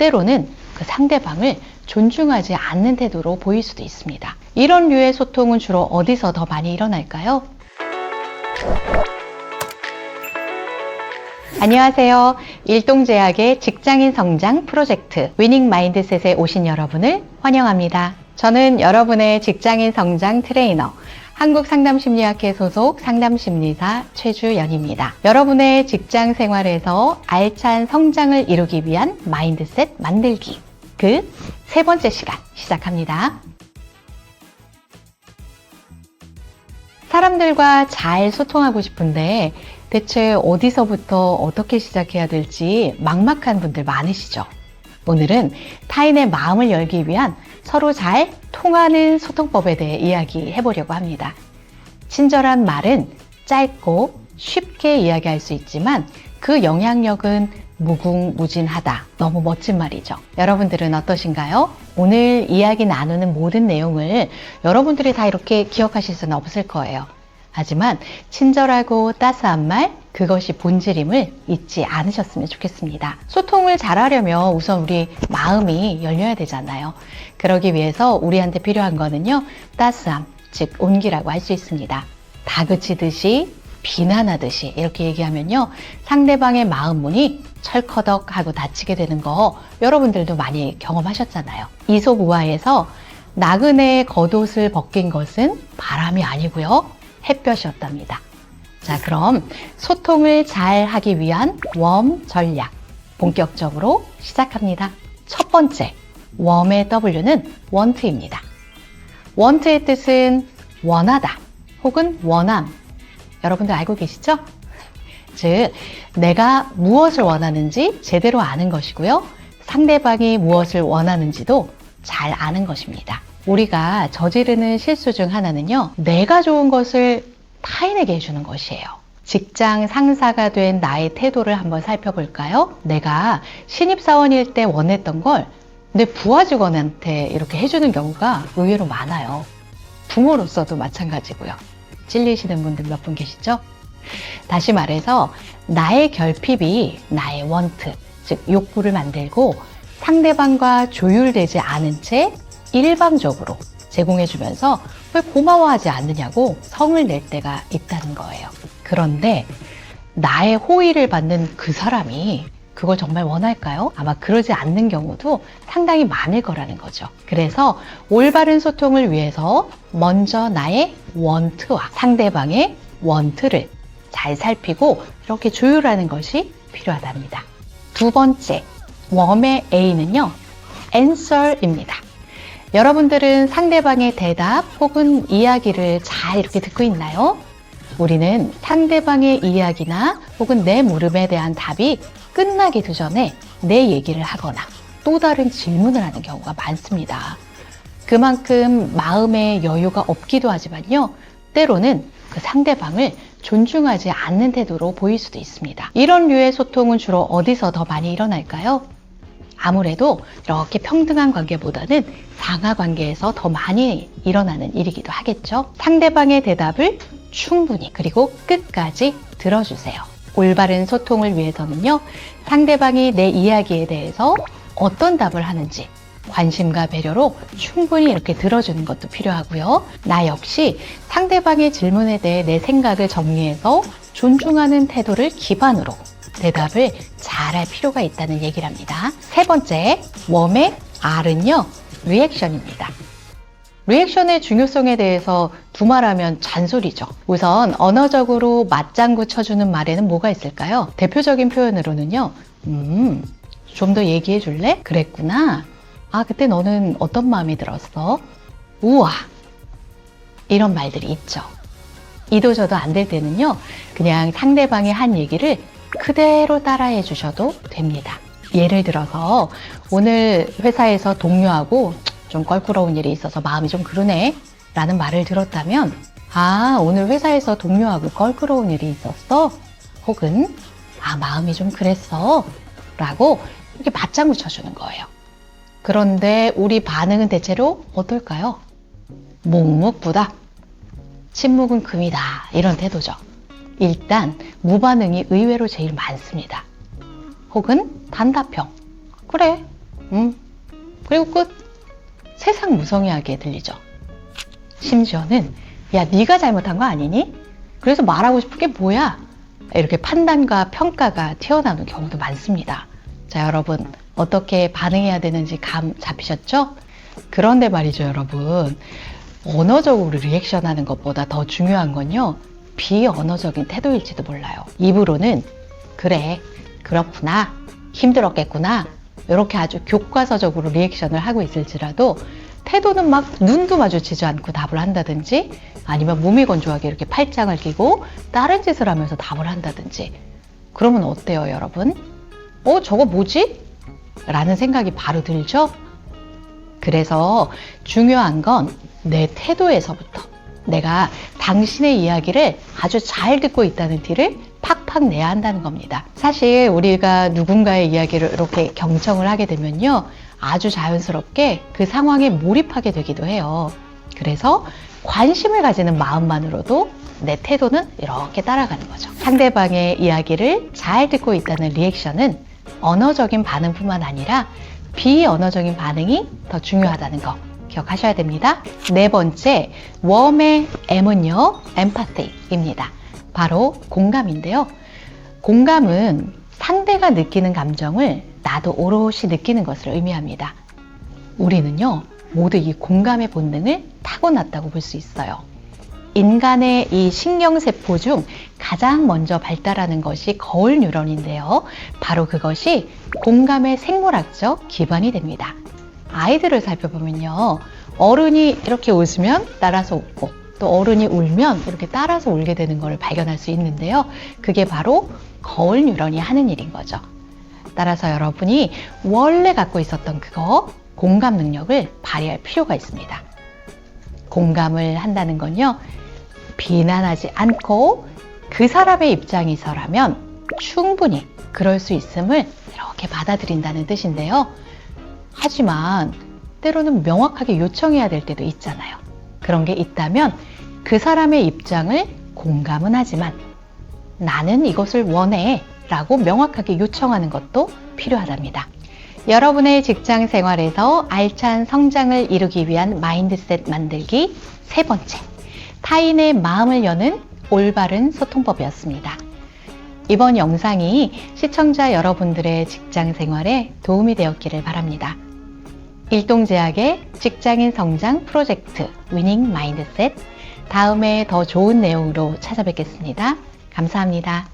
때로는 그 상대방을 존중하지 않는 태도로 보일 수도 있습니다. 이런 류의 소통은 주로 어디서 더 많이 일어날까요? 안녕하세요. 일동제약의 직장인 성장 프로젝트 위닝 마인드셋에 오신 여러분을 환영합니다. 저는 여러분의 직장인 성장 트레이너 한국상담심리학회 소속 상담심리사 최주연입니다. 여러분의 직장 생활에서 알찬 성장을 이루기 위한 마인드셋 만들기 그 세 번째 시간 시작합니다. 사람들과 잘 소통하고 싶은데 대체 어디서부터 어떻게 시작해야 될지 막막한 분들 많으시죠? 오늘은 타인의 마음을 열기 위한 서로 잘 통하는 소통법에 대해 이야기해 보려고 합니다. 친절한 말은 짧고 쉽게 이야기할 수 있지만 그 영향력은 무궁무진하다. 너무 멋진 말이죠. 여러분들은 어떠신가요? 오늘 이야기 나누는 모든 내용을 여러분들이 다 이렇게 기억하실 수는 없을 거예요. 하지만 친절하고 따스한 말, 그것이 본질임을 잊지 않으셨으면 좋겠습니다. 소통을 잘하려면 우선 우리 마음이 열려야 되잖아요. 그러기 위해서 우리한테 필요한 거는요, 따스함, 즉, 온기라고 할 수 있습니다. 다그치듯이, 비난하듯이 이렇게 얘기하면요, 상대방의 마음 문이 철커덕 하고 닫히게 되는 거 여러분들도 많이 경험하셨잖아요. 이솝 우화에서 나그네의 겉옷을 벗긴 것은 바람이 아니고요, 햇볕이었답니다. 자, 그럼 소통을 잘 하기 위한 웜 전략 본격적으로 시작합니다. 첫 번째, 웜의 W는 원트입니다. 원트의 뜻은 원하다 혹은 원함. 여러분들 알고 계시죠? 즉, 내가 무엇을 원하는지 제대로 아는 것이고요. 상대방이 무엇을 원하는지도 잘 아는 것입니다. 우리가 저지르는 실수 중 하나는요, 내가 좋은 것을 타인에게 해주는 것이에요. 직장 상사가 된 나의 태도를 한번 살펴볼까요? 내가 신입사원일 때 원했던 걸 내 부하 직원한테 이렇게 해주는 경우가 의외로 많아요. 부모로서도 마찬가지고요. 찔리시는 분들 몇 분 계시죠? 다시 말해서 나의 결핍이 나의 원트, 즉 욕구를 만들고 상대방과 조율되지 않은 채 일방적으로 제공해주면서 왜 고마워하지 않느냐고 성을 낼 때가 있다는 거예요. 그런데 나의 호의를 받는 그 사람이 그걸 정말 원할까요? 아마 그러지 않는 경우도 상당히 많을 거라는 거죠. 그래서 올바른 소통을 위해서 먼저 나의 원트와 상대방의 원트를 잘 살피고 이렇게 조율하는 것이 필요하답니다. 두 번째, 웜의 A는요, answer입니다. 여러분들은 상대방의 대답 혹은 이야기를 잘 이렇게 듣고 있나요? 우리는 상대방의 이야기나 혹은 내 물음에 대한 답이 끝나기도 전에 내 얘기를 하거나 또 다른 질문을 하는 경우가 많습니다. 그만큼 마음의 여유가 없기도 하지만요. 때로는 그 상대방을 존중하지 않는 태도로 보일 수도 있습니다. 이런 류의 소통은 주로 어디서 더 많이 일어날까요? 아무래도 이렇게 평등한 관계보다는 상하 관계에서 더 많이 일어나는 일이기도 하겠죠. 상대방의 대답을 충분히 그리고 끝까지 들어주세요. 올바른 소통을 위해서는요, 상대방이 내 이야기에 대해서 어떤 답을 하는지 관심과 배려로 충분히 이렇게 들어주는 것도 필요하고요. 나 역시 상대방의 질문에 대해 내 생각을 정리해서 존중하는 태도를 기반으로 대답을 잘할 필요가 있다는 얘기랍니다. 세 번째, 웜의 R은요, 리액션입니다. 리액션의 중요성에 대해서 두말하면 잔소리죠. 우선 언어적으로 맞장구 쳐주는 말에는 뭐가 있을까요? 대표적인 표현으로는요, 음, 좀 더 얘기해 줄래? 그랬구나. 아, 그때 너는 어떤 마음이 들었어? 우와. 이런 말들이 있죠. 이도저도 안 될 때는요, 그냥 상대방이 한 얘기를 그대로 따라해 주셔도 됩니다. 예를 들어서 오늘 회사에서 동료하고 좀 껄끄러운 일이 있어서 마음이 좀 그러네 라는 말을 들었다면 아 오늘 회사에서 동료하고 껄끄러운 일이 있었어? 혹은 아 마음이 좀 그랬어? 라고 이렇게 맞장구 쳐주는 거예요. 그런데 우리 반응은 대체로 어떨까요? 묵묵부답. 침묵은 금이다. 이런 태도죠 일단 무반응이 의외로 제일 많습니다 혹은 단답형 그래 음, 그리고 끝. 세상 무성의하게 들리죠. 심지어는 야 네가 잘못한 거 아니니? 그래서 말하고 싶은 게 뭐야? 이렇게 판단과 평가가 튀어나오는 경우도 많습니다. 자 여러분 어떻게 반응해야 되는지 감 잡히셨죠? 그런데 말이죠 여러분 언어적으로 리액션 하는 것보다 더 중요한 건요 비언어적인 태도일지도 몰라요. 입으로는 그래 그렇구나 힘들었겠구나 이렇게 아주 교과서적으로 리액션을 하고 있을지라도 태도는 막 눈도 마주치지 않고 답을 한다든지 아니면 몸이 건조하게 이렇게 팔짱을 끼고 다른 짓을 하면서 답을 한다든지 그러면 어때요 여러분? 어 저거 뭐지? 라는 생각이 바로 들죠? 그래서 중요한 건 내 태도에서부터 내가 당신의 이야기를 아주 잘 듣고 있다는 티를 팍팍 내야 한다는 겁니다. 사실 우리가 누군가의 이야기를 이렇게 경청을 하게 되면요. 아주 자연스럽게 그 상황에 몰입하게 되기도 해요. 그래서 관심을 가지는 마음만으로도 내 태도는 이렇게 따라가는 거죠. 상대방의 이야기를 잘 듣고 있다는 리액션은 언어적인 반응뿐만 아니라 비언어적인 반응이 더 중요하다는 거 기억하셔야 됩니다. 네 번째, 웜의 M은요, empathy입니다. 바로 공감인데요. 공감은 상대가 느끼는 감정을 나도 오롯이 느끼는 것을 의미합니다. 우리는요, 모두 이 공감의 본능을 타고났다고 볼 수 있어요. 인간의 이 신경세포 중 가장 먼저 발달하는 것이 거울 뉴런인데요. 바로 그것이 공감의 생물학적 기반이 됩니다. 아이들을 살펴보면요. 어른이 이렇게 웃으면 따라서 웃고 또 어른이 울면 이렇게 따라서 울게 되는 것을 발견할 수 있는데요. 그게 바로 거울 뉴런이 하는 일인 거죠. 따라서 여러분이 원래 갖고 있었던 그거 공감 능력을 발휘할 필요가 있습니다. 공감을 한다는 건요. 비난하지 않고 그 사람의 입장에서라면 충분히 그럴 수 있음을 이렇게 받아들인다는 뜻인데요. 하지만 때로는 명확하게 요청해야 될 때도 있잖아요. 그런 게 있다면 그 사람의 입장을 공감은 하지만 나는 이것을 원해 라고 명확하게 요청하는 것도 필요하답니다. 여러분의 직장 생활에서 알찬 성장을 이루기 위한 마인드셋 만들기 세 번째. 타인의 마음을 여는 올바른 소통법이었습니다. 이번 영상이 시청자 여러분들의 직장 생활에 도움이 되었기를 바랍니다. 일동제약의 직장인 성장 프로젝트 위닝 마인드셋 다음에 더 좋은 내용으로 찾아뵙겠습니다. 감사합니다.